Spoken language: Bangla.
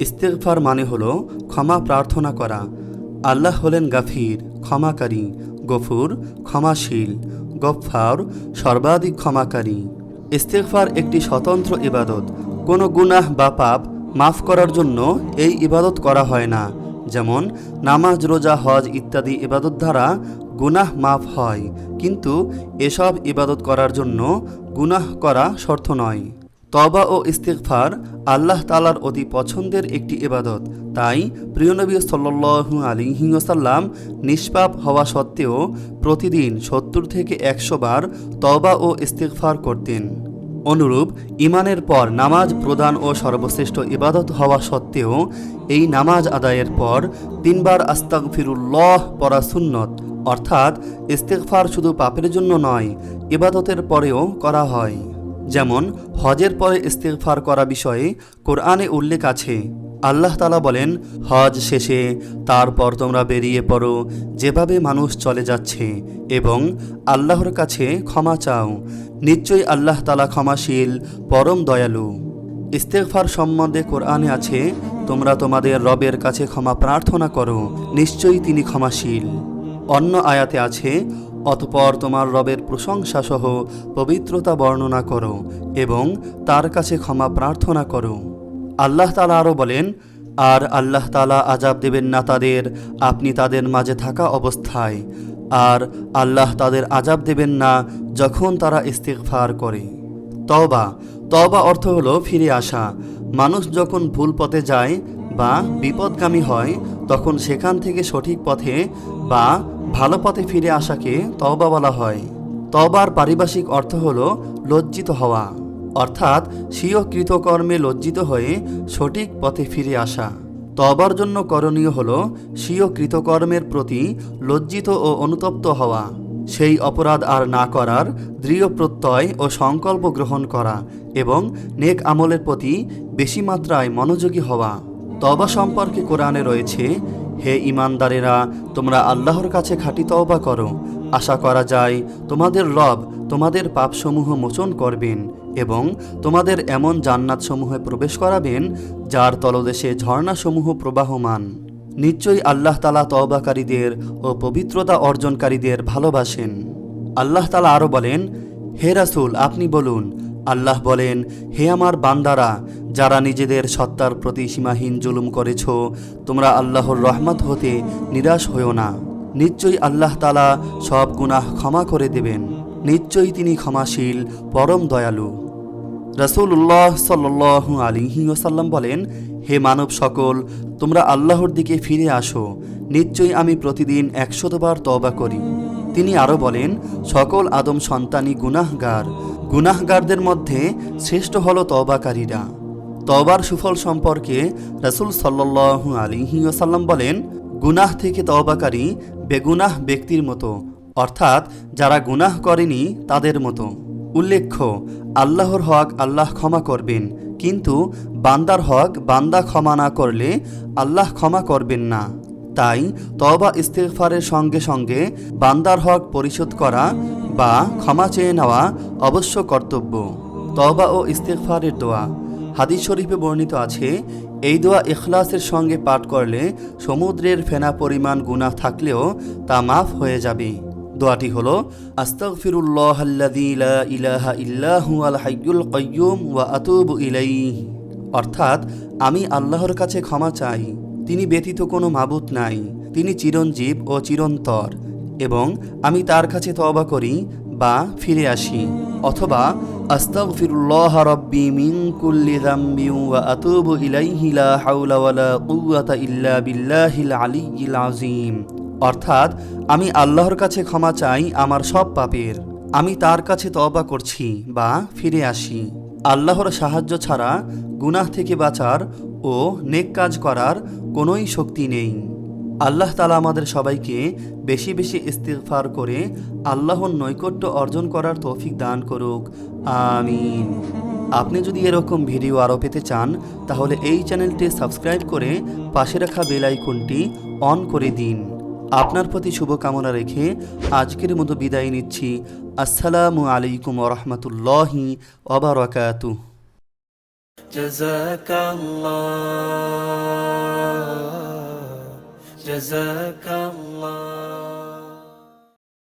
ইস্তেগফার মানে হলো ক্ষমা প্রার্থনা করা। আল্লাহ হলেন গাফির, ক্ষমাকারী, গফুর, ক্ষমাশীল, গফফার, সর্বাধিক ক্ষমাকারী। ইস্তেগফার একটি স্বতন্ত্র ইবাদত। কোনো গুনাহ বা পাপ মাফ করার জন্য এই ইবাদত করা হয় না। যেমন নামাজ, রোজা, হজ ইত্যাদি ইবাদত দ্বারা গুনাহ মাফ হয়। কিন্তু এসব ইবাদত করার জন্য গুনাহ করা শর্ত নয়। তবা ও ইস্তেগফার আল্লাহ তালার অতি পছন্দের একটি এবাদত তাই প্রিয়নবী সাল্লু আলিহি ওসাল্লাম নিষ্পাপ হওয়া সত্ত্বেও প্রতিদিন সত্তর থেকে একশো বার তবা ও ইস্তেগফার করতেন। অনুরূপ ইমানের পর নামাজ প্রদান ও সর্বশ্রেষ্ঠ ইবাদত হওয়া সত্ত্বেও এই নামাজ আদায়ের পর তিনবার আস্তাগফিরুল্লাহ পড়া সুন্নত, অর্থাৎ ইস্তেকফার শুধু পাপের জন্য নয়, ইবাদতের পরেও করা হয়। যেমন হজের পরে ইস্তেগফার করা বিষয়ে কোরআনে উল্লেখ আছে। আল্লাহ তালা বলেন, হজ শেষে তারপর তোমরা বেরিয়ে পড়ো, যেভাবে মানুষ চলে যাচ্ছে, এবং আল্লাহর কাছে ক্ষমা চাও। নিশ্চয়ই আল্লাহ তালা ক্ষমাশীল, পরম দয়ালু। ইস্তেগফার সম্বন্ধে কোরআনে আছে, তোমরা তোমাদের রবের কাছে ক্ষমা প্রার্থনা করো, নিশ্চয়ই তিনি ক্ষমাশীল। অন্য আয়াতে আছে অতপর তোমার রবের প্রশংসা সহ পবিত্রতা বর্ণনা করো এবং তার কাছে ক্ষমা প্রার্থনা করো। আল্লাহ তালা আরও বলেন, আর আল্লাহ তালা আজাব দেবেন না তাদের, আপনি তাদের মাঝে থাকা অবস্থায়। আর আল্লাহ তাদের আজাব দেবেন না যখন তারা ইস্তেগফার করে। তবা তবা অর্থ হলো ফিরে আসা। মানুষ যখন ভুল পথে যায় বা বিপদগামী হয়, তখন সেখান থেকে সঠিক পথে বা ভালো পথে ফিরে আসাকে তবা বলা হয়। তবার পারিভাষিক অর্থ হল লজ্জিত হওয়া। অর্থাৎ স্বীয় কৃতকর্মে লজ্জিত হয়ে সঠিক পথে ফিরে আসা। তবার জন্য করণীয় হল স্বীয় কৃতকর্মের প্রতি লজ্জিত ও অনুতপ্ত হওয়া। সেই অপরাধ আর না করার দৃঢ় প্রত্যয় ও সংকল্প গ্রহণ করা এবং নেক আমলের প্রতি বেশি মাত্রায় মনোযোগী হওয়া। তবা সম্পর্কে কোরআনে রয়েছে হে ইমানদারেরা, তোমরা আল্লাহর কাছে খাঁটি তওবা করো। আশা করা যায়, তোমাদের রব তোমাদের পাপসমূহ মোচন করবেন এবং তোমাদের এমন জান্নাতসমূহে প্রবেশ করাবেন, যার তলদেশে ঝর্ণাসমূহ প্রবাহমান। নিশ্চয়ই আল্লাহ তালা তওবাকারীদের ও পবিত্রতা অর্জনকারীদের ভালোবাসেন। আল্লাহ তালা আরও বলেন, হে রাসুল, আপনি বলুন। আল্লাহ বলেন, হে আমার বান্দারা যারা নিজেদের সত্তার প্রতি সীমাহীন জুলুম করেছ, তোমরা আল্লাহর রহমত হতে নিরাশ হও না। নিশ্চয়ই আল্লাহ তালা সব গুনাহ ক্ষমা করে দেবেন। নিশ্চয়ই তিনি ক্ষমাশীল, পরম দয়ালু। রাসূলুল্লাহ সাল্লু আলিহি ওসাল্লাম বলেন, হে মানব সকল, তোমরা আল্লাহর দিকে ফিরে আসো। নিশ্চয়ই আমি প্রতিদিন একশতবার তবা করি। তিনি আরও বলেন, সকল আদম সন্তানই গুনাহগার। গুনাহগারদের মধ্যে শ্রেষ্ঠ হল তবাকারীরা তবার সুফল সম্পর্কে রাসূল সাল্লু আলিহি ওসাল্লাম বলেন, গুনাহ থেকে তবাকারী বেগুনাহ ব্যক্তির মতো, অর্থাৎ যারা গুনাহ করেনি তাদের মতো। উল্লেখ্য, আল্লাহর হক আল্লাহ ক্ষমা করবেন, কিন্তু বান্দার হক বান্দা ক্ষমা না করলে আল্লাহ ক্ষমা করবেন না। তাই তবা ইস্তেফারের সঙ্গে সঙ্গে বান্দার হক পরিশোধ করা বা ক্ষমা চেয়ে নেওয়া অবশ্য কর্তব্য। তবা ও ইস্তেগফারের দোয়া। হাদিস শরীফে বর্ণিত আছে, এই দোয়া ইখলাসের সঙ্গে পাঠ করলে সমুদ্রের ফেনা পরিমাণ গুনাহ থাকলেও তা মাফ হয়ে যাবে। দোয়াটি হল অর্থাৎ, আমি আল্লাহর কাছে ক্ষমা চাই, তিনি ব্যতীত কোনো মাবুত নাই, তিনি চিরঞ্জীব ও চিরন্তর, এবং আমি তার কাছে তবা করি বা ফিরে আসি, অথবা আস্তাগফিরুল্লাহ রাব্বি মিন কুল্লি যামবি ওয়া আতুবু ইলাইহি লা হাওলা ইল্লা বিল্লাহিল আলিয়্যিল অর্থাৎ, আমি আল্লাহর কাছে ক্ষমা চাই আমার সব পাপের। আমি তার কাছে তওবা করছি বা ফিরে আসি। আল্লাহর সাহায্য ছাড়া গুনাহ থেকে বাঁচার ও নেক কাজ করার কোনোই শক্তি নেই। আল্লাহ তালা আমাদের সবাইকে বেশি বেশি ইস্তিগফার করে আল্লাহর নৈকট্য অর্জন করার তৌফিক দান করুক। আমিন আপনি যদি এরকম ভিডিও আরও পেতে চান, তাহলে এই চ্যানেলটি সাবস্ক্রাইব করে পাশে রাখা বেল আইকনটি অন করে দিন। আপনার প্রতি শুভকামনা রেখে আজকের মতো বিদায় নিচ্ছি। আসসালামু আলাইকুম রহমতুল্লাহি ওবরাকাতু। جزاك الله جزاك الله